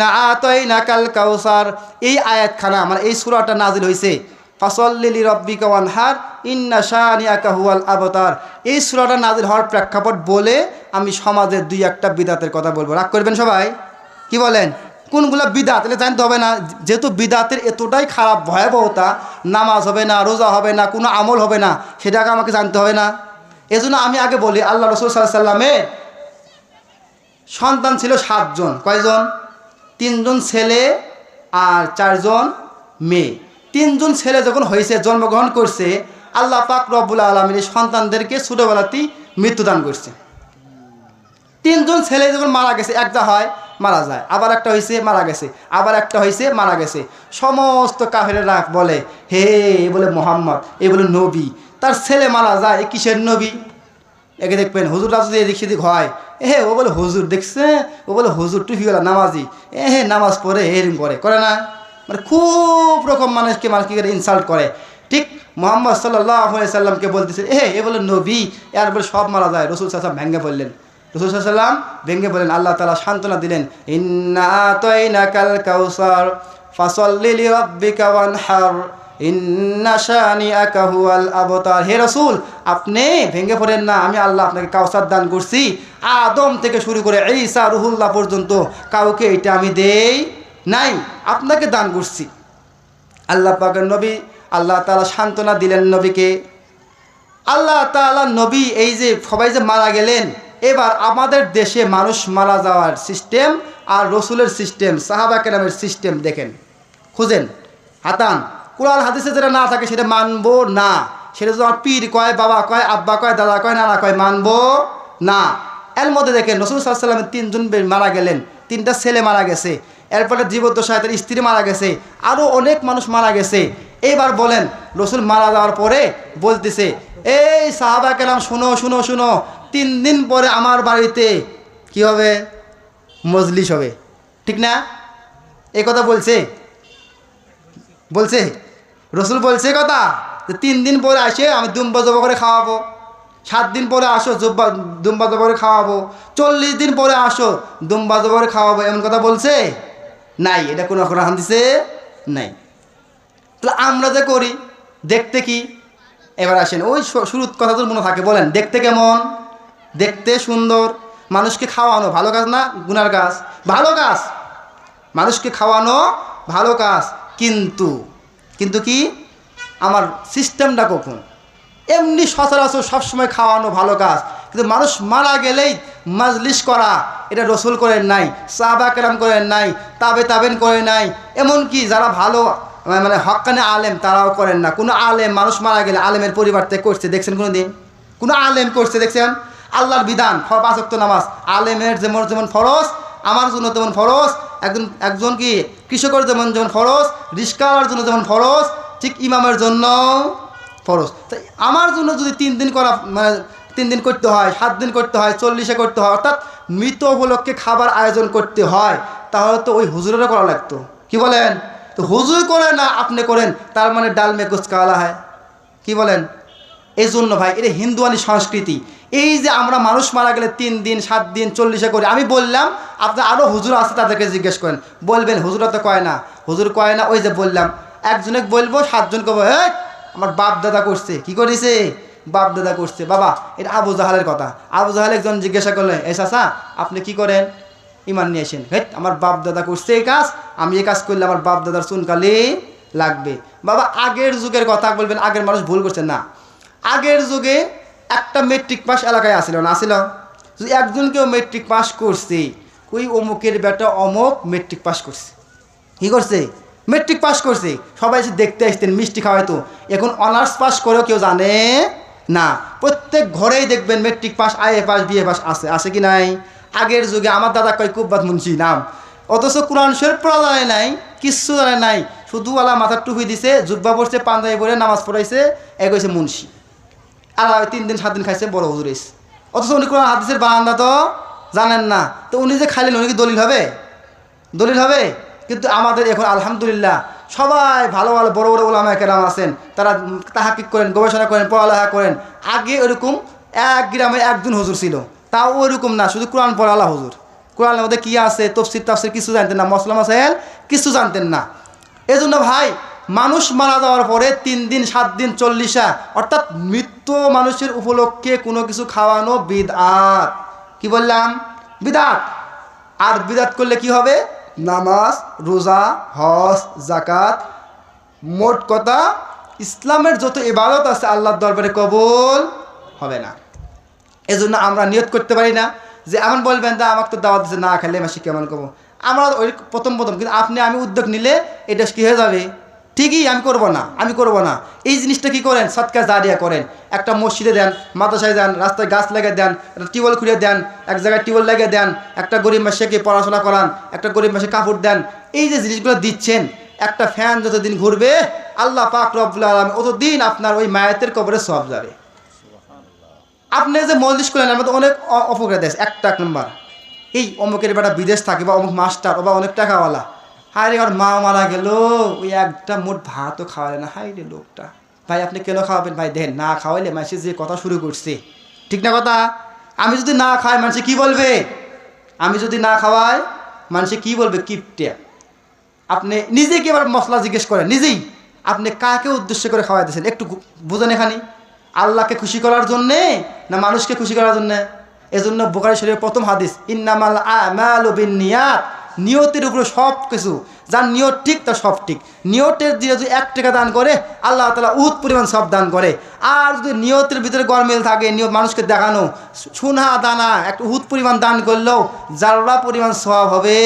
না এই আয়াতখানা মানে এই সুরাটা নাজিল হয়েছে ওয়ানহার, ইন্না শাহানিয়াকা হুয়াল আবতার। এই সুরাটা নাজিল হওয়ার প্রেক্ষাপট বলে আমি সমাজের দুই একটা বিদাতের কথা বলব। রাগ করবেন সবাই? কি বলেন? কোনগুলো বিদাত? এটা জানতে হবে না, যেহেতু বিদাতের এতটাই খারাপ ভয়াবহতা, নামাজ হবে না, রোজা হবে না, কোনো আমল হবে না সেটাকে আমাকে জানতে হবে না। এজন্য আমি আগে বলি, আল্লাহ রসুল সাল্লাহ সাল্লামের সন্তান ছিল সাতজন। কয়জন? তিনজন ছেলে আর চারজন মেয়ে। তিনজন ছেলে যখন হয়েছে, জন্মগ্রহণ করছে, আল্লাহ পাক রব্বুল আলমীর সন্তানদেরকে ছোটোবেলাতেই মৃত্যুদান করছে। তিনজন ছেলে যখন মারা গেছে, একটা হয় মারা যায়, আবার একটা হয়েছে মারা গেছে, আবার একটা হয়েছে মারা গেছে। সমস্ত কাফেরেরা বলে, হে, এ বলে মোহাম্মদ, এ বলে নবী। তার ছেলে মারা যায় কিসের নবী? একে দেখবেন হুজুররা যদি এদিক সেদিক হয়। এ হে ও বলে, হুজুর দেখছে? ও বলে, হুজুর টুফিওয়ালা নামাজি। এ হে নামাজ পড়ে, এরম করে। করে না? মানে খুব রকম মানুষকে মানুষ কি করে ইনসাল্ট করে। ঠিক মোহাম্মদ সাল্লামকে বলতেছে এ এ বলে নবী, এর বলে সব মারা যায়। রসুল সাল্লাম ভেঙ্গে বললেন রসুল সাল্লাম ভেঙ্গে বললেন আল্লাহ তালা সান্ত্বনা দিলেন, ইন্না কাল কাউসার ফাসল্লিলি রব্বিকা ওয়ানহার। ইন্নাশানি আকাহুয়াল আবতার। হে রসুল, আপনি ভেঙে পড়েন না, আমি আল্লাহ আপনাকে কাউসার দান করছি। আদম থেকে শুরু করে ঈসা রুহুল্লাহ পর্যন্ত কাউকে এটা আমি দেই নাই, আপনাকে দান করছি। আল্লাহ পাকের নবী, আল্লাহ তাআলা সান্ত্বনা দিলেন নবীকে। আল্লাহ তাআলা নবী এই যে সবাই যে মারা গেলেন, এবার আমাদের দেশে মানুষ মারা যাওয়ার সিস্টেম আর রসুলের সিস্টেম, সাহাবা কেরামের সিস্টেম দেখেন। খুঁজেন হাতান কোরআন হাদিসে যেটা না থাকে সেটা মানবো না। সেটা আমার পীর কয়, বাবা কয়, আব্বা কয়, দাদা কয়, নানা কয়, মানবো না। এর মধ্যে দেখেন রসুল সাল্লামের তিনজন মারা গেলেন। তিনটা ছেলে মারা গেছে। এরপরে জীবদ্দশায় তার স্ত্রী মারা গেছে। আরও অনেক মানুষ মারা গেছে। এবার বলেন, রসুল মারা যাওয়ার পরে বলতেছে, এই সাহাবা কেলাম শুনো শুনো শুনো। তিন দিন পরে আমার বাড়িতে কি হবে? মজলিস হবে। ঠিক না? এই কথা বলছে। বলছে, রসুল বলছে কথা, যে তিন দিন পরে আসে আমি দুম্বা জবা করে খাওয়াবো, সাত দিন পরে আসো জুব্বা, দুম্বা জবা করে খাওয়াবো, চল্লিশ দিন পরে আসো দুম্বা জবা করে খাওয়াবো, এমন কথা বলছে? নাই, এটা কোনো কোরআন দিছে নাই। তাহলে আমরা যে করি, দেখতে কি? এবার আসেন, ওই শুরুর কথা তো মনে থাকে, বলেন, দেখতে কেমন? দেখতে সুন্দর, মানুষকে খাওয়ানো ভালো কাজ না গুনার কাজ? ভালো কাজ! মানুষকে খাওয়ানো ভালো কাজ। কিন্তু কিন্তু কি? আমার সিস্টেমটা কখন? এমনি সচরাচর সবসময় খাওয়ানো ভালো কাজ, কিন্তু মানুষ মারা গেলেই মাজলিস করা, এটা রসুল করেন নাই, সাহাবা কেরাম করেন নাই, তাবে তাবেন করে নাই, এমনকি যারা ভালো মানে হকানে আলেম, তারাও করেন না। কোনো আলেম, মানুষ মারা গেলে আলেমের পরিবার থেকে করছে, দেখছেন কোনো দিন কোনো আলেম করছে, দেখছেন? আল্লাহর বিধান পাঁচক্ত নামাজ, আলেমের যেমন যেমন ফরজ, আমার জন্য তেমন ফরজ একজন একজন কি? কৃষকের যেমন যেমন ফরজ রিস্কাওয়ালার জন্য যেমন ফরজ, ঠিক ইমামের জন্য ফরজ। তো আমার জন্য যদি তিন দিন করা মানে তিন দিন করতে হয়, সাত দিন করতে হয়, চল্লিশে করতে হয়, অর্থাৎ মৃত উপলক্ষে খাবার আয়োজন করতে হয়, তাহলে তো ওই হুজুরেরও করা লাগতো। কি বলেন? তো হুজুর করে না, আপনি করেন, তার মানে ডাল মে কালা হয় কি বলেন? এই জন্য ভাই, এটা হিন্দুয়ানি সংস্কৃতি। এই যে আমরা মানুষ মারা গেলে তিন দিন, সাত দিন, চল্লিশে করি, আমি বললাম আপনার আরও হুজুর আছে তাদেরকে জিজ্ঞেস করেন, বলবেন হুজুরা তো কয় না। হুজুর কয় না, ওই যে বললাম একজনে বলব সাতজন কব হ্যাঁ আমার বাপ দাদা করছে। কি করেছে? বাপ দাদা করছে। বাবা, এটা আবু জাহালের কথা। আবু জাহাল একজন জিজ্ঞাসা করলেন এ চাচা, আপনি কি করেন? ইমান নিয়ে আসেন। হেট আমার বাপ দাদা করছে এই কাজ, আমি এই কাজ করলে আমার বাপ দাদার চুনকালি লাগবে। বাবা, আগের যুগের কথা বলবেন, আগের মানুষ ভুল করছে না। আগের যুগে একটা মেট্রিক পাস এলাকায় আসিল না? আসিল? যদি একজন কেউ মেট্রিক পাস করছে ওই অমুকের বেটা অমুক মেট্রিক পাস করছে। কি করছে? মেট্রিক পাস করছে। সবাই এসে দেখতে আসতেন, মিষ্টি খাওয়াইতো। এখন অনার্স পাস করেও কেউ জানে না। প্রত্যেক ঘরেই দেখবেন matric pass I A pass BA pass আছে। আছে কি নাই? আগের যুগে আমার দাদা কয় কুব্বাত মুন্সি নাম। অথচ কোরআন শরীফ পড়া জানে নাই, কিচ্ছু জানে নাই। শুধু আলা মাথার টুপি দিছে, জুব্বা পড়ছে পাঞ্জাবি পরে নামাজ পড়াইছে এক হয়েছে মুন্সি। আর তিন দিন, সাত দিন খাইছে, বড় হুজুর এসে। অথচ উনি কোরআন, হাদিসের বারান্দা তো জানেন না। তো উনি যে খাইলেন, উনি কি দলিল হবে? দলিল হবে? কিন্তু আমাদের এখন আলহামদুলিল্লাহ সবাই ভালো ভালো বড় বড় ওলামা কেরাম আছেন। তারা তাহাকিক করেন, গবেষণা করেন, পড়ালেখা করেন। আগে ওরকম এক গ্রামে একজন হুজুর ছিল। তাও ওইরকম না, শুধু কোরআন পড়ালা হুজুর। কোরআনের মধ্যে কী আছে, তফসির তাফসির কিছু জানতেন না, মসলা মাসাইল কিছু জানতেন না। এজন্য ভাই, মানুষ মারা যাওয়ার পরে তিন দিন, সাত দিন, চল্লিশা, অর্থাৎ মৃত্যু মানুষের উপলক্ষে কোনো কিছু খাওয়ানো বিদআত। কি বললাম? বিদাত। আর বিদাত করলে কি হবে? নামাজ, রোজা, হজ জাকাত মোট কথা ইসলামের যত ইবাদত আছে আল্লাহর দরবারে কবল হবে না। এজন্য আমরা নিয়ত করতে পারি না যে এমন বলবেন দা আমাকে তো দাওয়াত দিচ্ছে না খেলে মাসি কেমন করব? আমরা ওই প্রথম প্রথম, কিন্তু আপনি আমি উদ্যোগ নিলে এটা কী হয়ে যাবে? ঠিকই আমি করব না, আমি করব না। এই জিনিসটা কি করেন? সৎকা জারিয়া করেন। একটা মসজিদে দেন, মাদ্রাসায় দেন রাস্তায় গাছ লাগিয়ে দেন, একটা টিউবওয়েল খুঁড়ে দেন, এক জায়গায় টিউবওয়েল লাগিয়ে দেন, একটা গরিব মাসেকে পড়াশোনা করান, একটা গরিব মাসে কাপড় দেন। এই যে জিনিসগুলো দিচ্ছেন, একটা ফ্যান যতদিন ঘুরবে, আল্লাহ পাক রব্বুল আলম অতদিন আপনার ওই মায়াতের কবরে সব যাবে। আপনি যে মল্লিশ করলেন আমার তো অনেক অপকার দেশ একটা এক নম্বর, এই অমুকের বেটা বিদেশ থাকে বা অমুক মাস্টার বা অনেক টাকাওয়ালা হায় রে ওর মা মারা গেল। ওই একটা মোট ভাতও খাওয়ালে না। হাই রে লোকটা। ভাই, আপনি কেন খাওয়াবেন? ভাই, দেন, না খাওয়াইলে মানুষের যে কথা শুরু করছে। ঠিক না কথা? আমি যদি না খাই, মানুষে কি বলবে? আমি যদি না খাওয়াই, মানুষে কি বলবে? কিপটে। আপনি নিজে কি এবার মশলা জিজ্ঞেস করেন। নিজেই। আপনি কাকে উদ্দেশ্য করে খাওয়াই দিয়েছেন? একটু বোঝেন এখানে। আল্লাহকে খুশি করার জন্যে না মানুষকে খুশি করার জন্যে? এজন্য বোকারি শরীরের প্রথম হাদিস, ইন্নামাল আমাল নিয়াত। নিয়তের উপরে সব কিছু। যার নিয়ত ঠিক, তার সব ঠিক। নিয়তের দিয়ে যদি এক টাকা দান করে, আল্লাহ তালা উত পরিমাণ সব দান করে। আর যদি নিয়তের ভিতরে গরমিল থাকে, নিয়ত মানুষকে দেখানো সুনা দানা, একটা উত পরিমাণ দান করলেও যারা পরিমাণ সব হবে।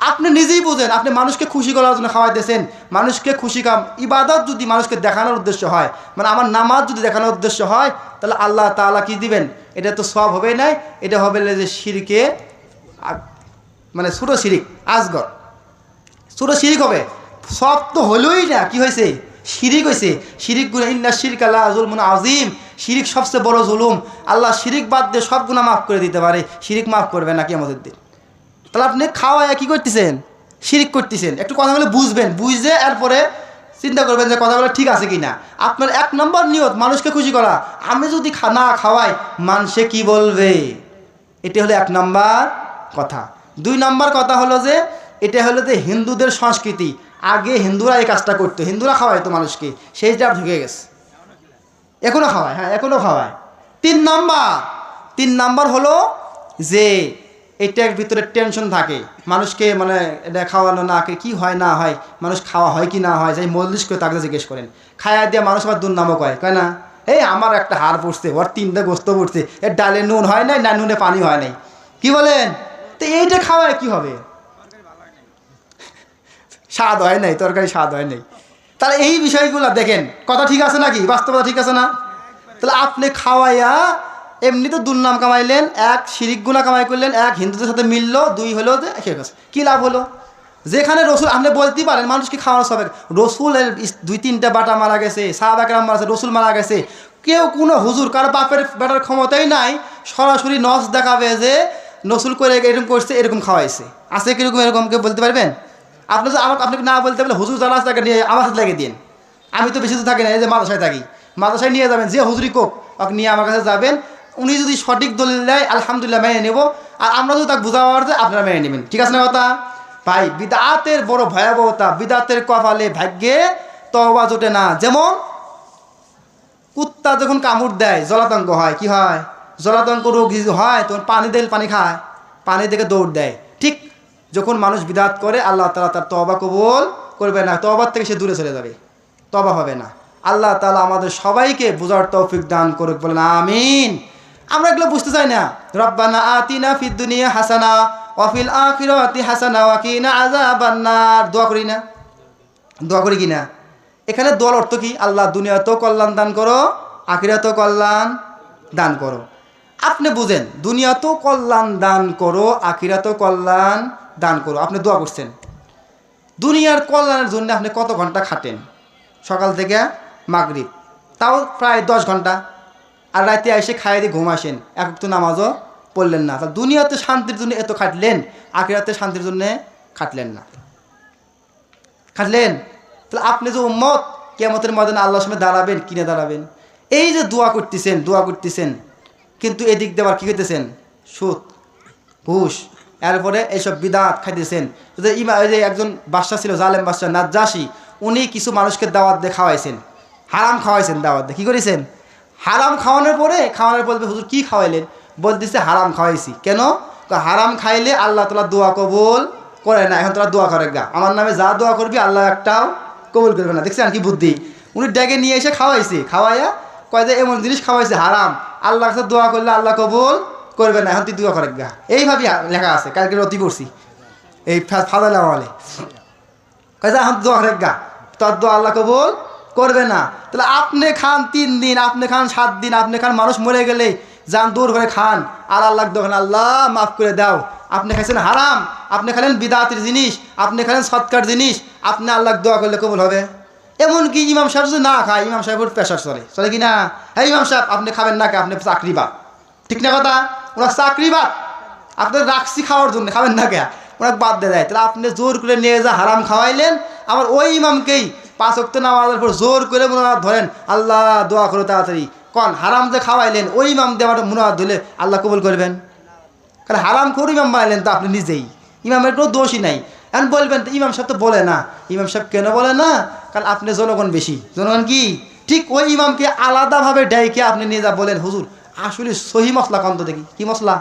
আপনি নিজেই বুঝেন, আপনি মানুষকে খুশি করার জন্য খাওয়াই খাওয়াইতেছেন। মানুষকে খুশি কাম, ইবাদত যদি মানুষকে দেখানোর উদ্দেশ্য হয় মানে আমার নামাজ যদি দেখানোর উদ্দেশ্য হয়, তাহলে আল্লাহ তাআলা কি দিবেন? এটা তো সব হবে নাই, এটা হবে যে শিরকে মানে ছোটো শিরিক আজগর। ছোটো শিরিক হবে। সব তো হলোই না, কি হয়েছে শিরিক হয়েছে শিরিক গুণা ইন্না শিরিক আল্লাহ জুলমুন আজিম শিরিক সবচেয়ে বড় জুলুম। আল্লাহ শিরিক বাদ দিয়ে সব গুণা মাফ করে দিতে পারে। শিরিক মাফ করবে না কি আমাদের দিন। তাহলে আপনি খাওয়ায় কি করতেছেন? শিরিক করতেছেন। একটু কথা বলে বুঝবেন। বুঝে এরপরে চিন্তা করবেন যে কথাগুলো ঠিক আছে কি না আপনার এক নম্বর নিয়ত, মানুষকে খুশি করা। আমি যদি না খাওয়াই, মানুষে কি বলবে? এটি হলো এক নম্বর কথা। দুই নম্বর কথা হলো যে, এটা হলো যে হিন্দুদের সংস্কৃতি। আগে হিন্দুরা এই কাজটা করতো, হিন্দুরা খাওয়াইতো মানুষকে সেইটা ঢুকে গেছে। এখনও খাওয়ায় হ্যাঁ এখনও খাওয়ায়। তিন নাম্বার তিন নাম্বার হলো যে, এটার ভিতরে টেনশন থাকে। মানুষকে মানে এটা খাওয়ানো না, কে হয়, না হয়, মানুষ খাওয়া হয় কি না হয়, যাই মল্লিশ করে তাকে জিজ্ঞেস করেন। খায়া দিয়ে মানুষ আবার দুর্নামও কয় কয় না? এই আমার একটা হাড় পড়ছে, ওর তিনটে গোস্ত পড়ছে, এর ডালে নুন হয় নাই, না নুনে পানি হয় নাই। কি বলেন? তো এইটা খাওয়ায় কি হবে? স্বাদ হয় নাই, তরকারি স্বাদ হয় নাই। তাহলে এই বিষয়গুলো দেখেন, কথা ঠিক আছে নাকি? বাস্তবতা ঠিক আছে না? তাহলে আপনি খাওয়াইয়া এমনি তো দুর্নাম কামাইলেন, এক শিরিক গুণা কামাই করলেন, এক হিন্দুদের সাথে মিললো, দুই হলো। কি লাভ হলো? যেখানে রসুল, আপনি বলতেই পারেন মানুষকে খাওয়ানো সব এক। রসুলের দুই তিনটা বাটা মারা গেছে সাহাবাকরাম মারা গেছে, রসুল মারা গেছে। কেউ কোনো হুজুর, কারও বাপের বেটার ক্ষমতাই নাই, সরাসরি নস দেখাবে যে নসুল করে এরকম করছে, এরকম খাওয়াইছে। আছে কীরকম এরকম কেউ বলতে পারবেন? আপনি যদি আমাকে আপনাকে না বলতে পারলে হুজুর আছে তাকে নিয়ে আমার সাথে লাগিয়ে দিন আমি তো বেশি তো থাকি না, এই যে মাদ্রাসায় থাকি। মাদ্রাসায় নিয়ে যাবেন, যে হুজুরি কোক, ওকে নিয়ে আমার কাছে যাবেন। উনি যদি সঠিক দলিল দেয়, আলহামদুলিল্লাহ মেনে নেব। আর আমরা যদি তাকে বোঝাবো পারতে আপনারা মেনে নেবেন। ঠিক আছে না কথা? ভাই, বিদাতের বড় ভয়াবহতা, বিদাতের কপালে ভাগ্যে তবা জোটে না। যেমন কুত্তা যখন কামড় দেয়, জলাতঙ্ক হয়, কি হয়? জলাতঙ্ক রোগ হয়, তখন পানি দিলে পানি খায়। পানি দেখে দৌড় দেয়। ঠিক যখন মানুষ বিদাত করে, আল্লাহ তালা তার তবা কবুল করবে না। তবার থেকে সে দূরে চলে যাবে। তবা হবে না। আল্লাহ তালা আমাদের সবাইকে বোঝার তৌফিক দান করুক। বলেন, আমিন। আমরা এগুলো বুঝতে চাই না। রব্বানা আতিনা ফিদ দুনিয়া হাসানা ওয়াফিল আখিরাতি হাসানা ওয়াকিনা আযাবান্নার। দোয়া করি না? দোয়া করি কি না এখানে দোয়ার অর্থ কি? আল্লাহ দুনিয়াতেও কল্যাণ দান করো, আখিরাতেও কল্যাণ দান করো। আপনি বুঝেন, দুনিয়াতেও কল্যাণ দান করো, আখিরাতেও কল্যাণ দান করো। আপনি দোয়া করছেন। দুনিয়ার কল্যাণের জন্য আপনি কত ঘণ্টা খাটেন? সকাল থেকে মাগরিব। তাও প্রায় দশ ঘণ্টা। আর রাতে এসে খাইয়ে দিয়ে ঘুম আসেন। এক তো নামাজও পড়লেন না। তাহলে দুনিয়াতে শান্তির জন্য এত খাটলেন, আখিরাতে শান্তির জন্য খাটলেন না। খাটলেন? তাহলে আপনি যে উম্মত কেমতের ময়দানে আল্লাহর সামনে দাঁড়াবেন, কিনে দাঁড়াবেন। এই যে দোয়া করতেছেন দোয়া করতেছেন কিন্তু এদিক দিয়ে আবার কী করতেছেন? সুদ, ঘুষ, এরপরে এইসব বিদাত খাইতেছেন। ইমা, ওই যে একজন বাদশা ছিল, জালেম বাদশা নাজ্জাসি, উনি কিছু মানুষকে দাওয়াত দিয়ে খাওয়াইছেন। হারাম খাওয়াইছেন দাওয়াত দিয়ে। কী করেছেন? হারাম খাওয়ানোর পরে, খাওয়ানোর পর হুজুর কী খাওয়াইলেন? বলতেছে, হারাম খাওয়াইছি। কেন? হারাম খাইলে আল্লাহ তোলা দোয়া কবুল করে না। এখন তোরা দোয়া করে গা। আমার নামে যা দোয়া করবি, আল্লাহ একটাও কবুল করবে না। দেখছেন কি বুদ্ধি? উনি ডেকে নিয়ে এসে খাওয়াইছে। খাওয়াইয়া কয় যে এমন জিনিস খাওয়াইছে, হারাম। আল্লাহ কাছে দোয়া করলে আল্লাহ কবুল করবে না। এখন তুই দোয়া করে গা। এইভাবে লেখা আছে, কালকে রতি করছি এই ফাদাল আমলে। কয় যে এখন দোয়া করে গা। তোর দোয়া আল্লাহ কবুল করবে না। তাহলে আপনি খান তিন দিন, আপনি খান সাত দিন, আপনি খান মানুষ মরে গেলে যান দূর করে খান। আর আল্লাহ দোকান আল্লাহ মাফ করে দাও। আপনি খাইছেন হারাম। আপনি খালেন বিদাতির জিনিস, আপনি খালেন সৎকার জিনিস, আপনি আল্লাহ দোয়া করলে কবুল হবে। এমনকি ইমাম সাহেব যদি না খায়, ইমাম সাহেবের পেশার চলে। চলে কি না? হ্যাঁ ইমাম সাহেব, আপনি খাবেন না কে? আপনি চাকরিবাদ ঠিক না কথা? ওনার চাকরিবাদ আপনার রাখছি খাওয়ার জন্য, খাবেন না কে? ওনাকে বাদ দিয়ে দেয়। তাহলে আপনি জোর করে নিয়ে যা হারাম খাওয়াইলেন, আবার ওই ইমামকেই পাঁচ অক্ট নামাজের পর জোর করে মনোহাত ধরেন। আল্লাহ দোয়া করো তাড়াতাড়ি। কন, হারাম যে খাওয়াইলেন, ওই ইমাম আমার মনোহাত ধরলে আল্লাহ কবুল করবেন? কারণ হারাম করে ইমাম বানাইলেন তো আপনি নিজেই। ইমামের কোনো দোষই নাই। এখন বলবেন, তো ইমাম সাহেব তো বলে না। ইমাম সাহেব কেন বলে না? কারণ আপনি জনগণ বেশি। জনগণ কি? ঠিক ওই ইমামকে আলাদাভাবে ডাইকে আপনি নিয়ে যা বলেন, হুজুর। আসলে সহি মশলা কন্ত দেখি। কি মশলা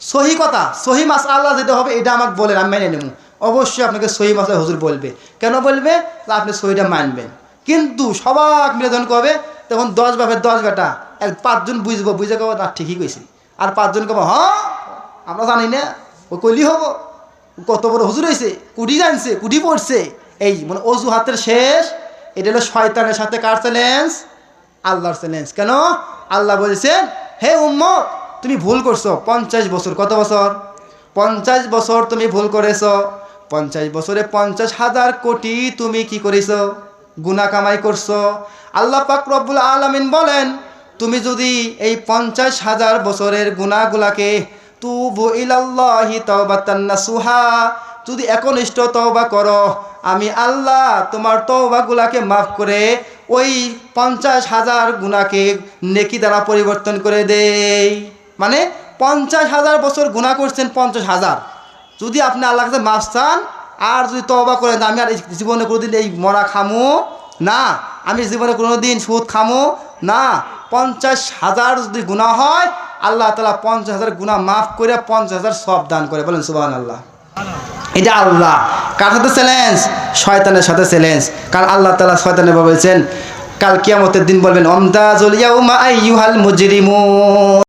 সহি কথা, সহি মাস আল্লাহ যেটা হবে, এটা আমাকে বলেন, আমি মেনে নেব। অবশ্যই আপনাকে সহি মাসলা হুজুর বলবে। কেন বলবে? আপনি সহিটা মানবেন। কিন্তু সবাক মিলে যখন কবে তখন দশ বাপের দশ বেটা, এক পাঁচজন বুঝব, বুঝে কব, না, ঠিকই কইছি। আর পাঁচজন কব হ্যাঁ আমরা জানি না, ও কইলি হব। কত বড় হুজুর হয়েছে কুটি জানছে কুটি পড়ছে। এই মানে অজুহাতের শেষ। এটা হলো শয়তানের সাথে কার চ্যালেঞ্জ আল্লাহর চ্যালেঞ্জ কেন? আল্লাহ বলেছেন হে উম্ম তুমি ভুল করছ। পঞ্চাশ বছর, কত বছর? পঞ্চাশ বছর তুমি ভুল করেছ। পঞ্চাশ বছরে পঞ্চাশ হাজার কোটি তুমি কি করেছ? গুনা কামাই করছ। আল্লাহ পাক রব্বুল আলামিন বলেন, তুমি যদি এই পঞ্চাশ হাজার বছরের গুণাগুলাকে তুবু ইলাল্লাহি তাওবাতান নাসুহা। যদি একনিষ্ঠ তওবা করো, আমি আল্লাহ তোমার তওবাগুলাকে মাফ করে ওই পঞ্চাশ হাজার গুণাকে নেকি দ্বারা পরিবর্তন করে দেই। মানে পঞ্চাশ হাজার বছর গুণা করছেন পঞ্চাশ হাজার। যদি আপনি আল্লাহ কাছে মাফ চান, আর যদি তওবা করেন আমি আর জীবনে কোনোদিন এই মরা খামু, না, আমি জীবনে কোনোদিন সুদ খামু, না, পঞ্চাশ হাজার যদি গুণা হয় আল্লাহ তালা পঞ্চাশ হাজার গুণা মাফ করে পঞ্চাশ হাজার সব দান করে। বলেন সুবাহ আল্লাহ এটা আল্লাহ। কার সাথে চ্যালেঞ্জ শয়তানের সাথে চ্যালেঞ্জ কারণ আল্লাহ তালা শয়তানের বলেছেন, কাল কিয়ামতের দিন বলবেন অমদাজুল ইয়াউমা